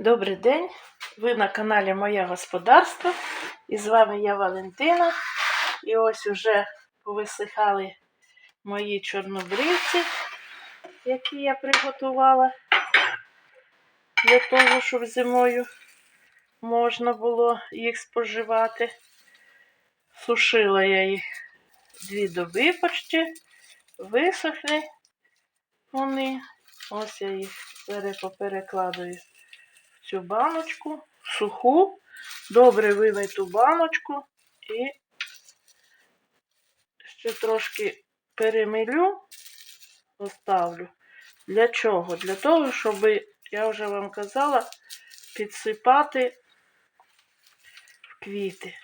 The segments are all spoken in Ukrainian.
Добрий день! Ви на каналі Моє Господарство. І з вами я Валентина. І ось уже повисихали мої чорнобривці, які я приготувала для того, щоб зимою можна було їх споживати. Сушила я їх дві доби почти, висохли вони. Ось я їх перепоперекладую в цю баночку, суху, добре вимиту баночку і ще трошки перемилю, оставлю. Для чого? Для того, щоб, я вже вам казала, підсипати в квіти.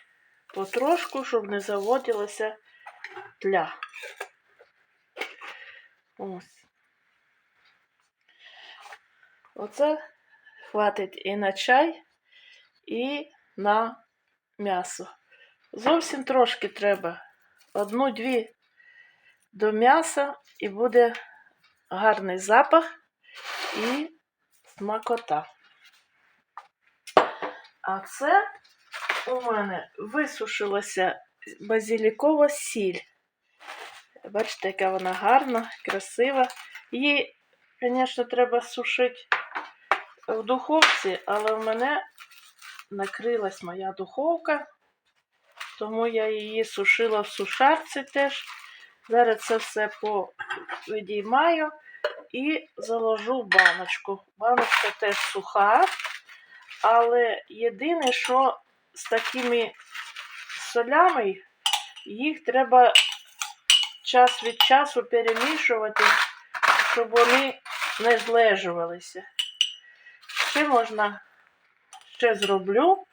Потрошку, щоб не заводилася тля. Ось. Оце хватить і на чай, і на м'ясо. Зовсім трошки треба. Одну-дві до м'яса і буде гарний запах і смакота. А це у мене висушилася базилікова сіль. Бачите, яка вона гарна, красива. Її, звісно, треба сушити в духовці, але в мене накрилась моя духовка, тому я її сушила в сушарці теж. Зараз це все повидіймаю і заложу в баночку. Баночка теж суха, але єдине, що з такими солями їх треба час від часу перемішувати, щоб вони не злежувалися. Ще можна, ще зроблю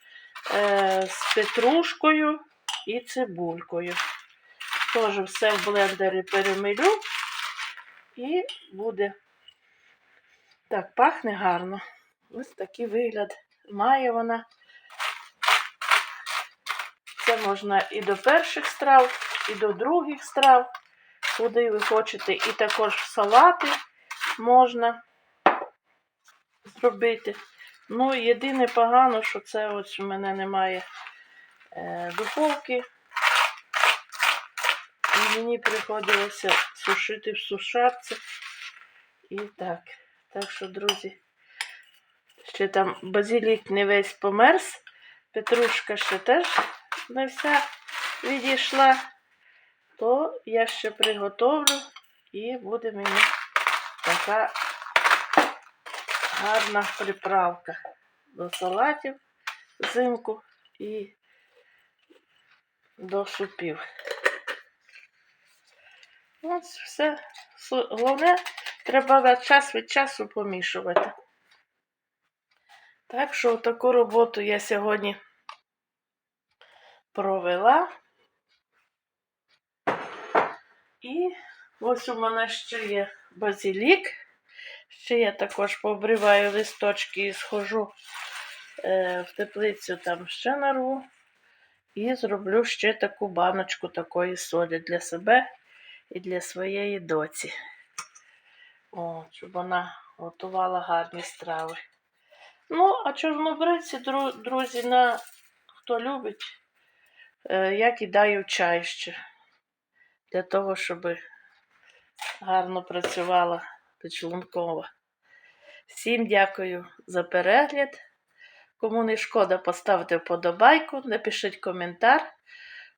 е, з петрушкою і цибулькою. Теж все в блендері перемилю і буде. Так, пахне гарно. Ось такий вигляд має вона. Це можна і до перших страв, і до других страв, куди ви хочете. І також салати можна зробити. Ну, єдине погано, що це ось у мене немає е, духовки. І мені приходилося сушити в сушарці. І так. Так що, друзі, ще там базилік не весь померз. Петрушка ще теж не вся відійшла. То я ще приготовлю і буде мені така гарна приправка до салатів взимку і до супів. Ось все. Головне, треба час від часу помішувати. Так що таку роботу я сьогодні провела. І ось у мене ще є базилік. Ще я також пообриваю листочки і схожу е, в теплицю там ще нарву. І зроблю ще таку баночку такої солі для себе і для своєї доці. О, щоб вона готувала гарні страви. Ну, а чорнобривці, друзі, на хто любить, е, я кидаю чай ще. Для того, щоб гарно працювала підшлункова. Всім дякую за перегляд. Кому не шкода, поставте вподобайку, напишіть коментар,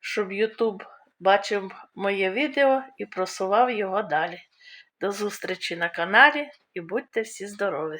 щоб YouTube бачив моє відео і просував його далі. До зустрічі на каналі і будьте всі здорові!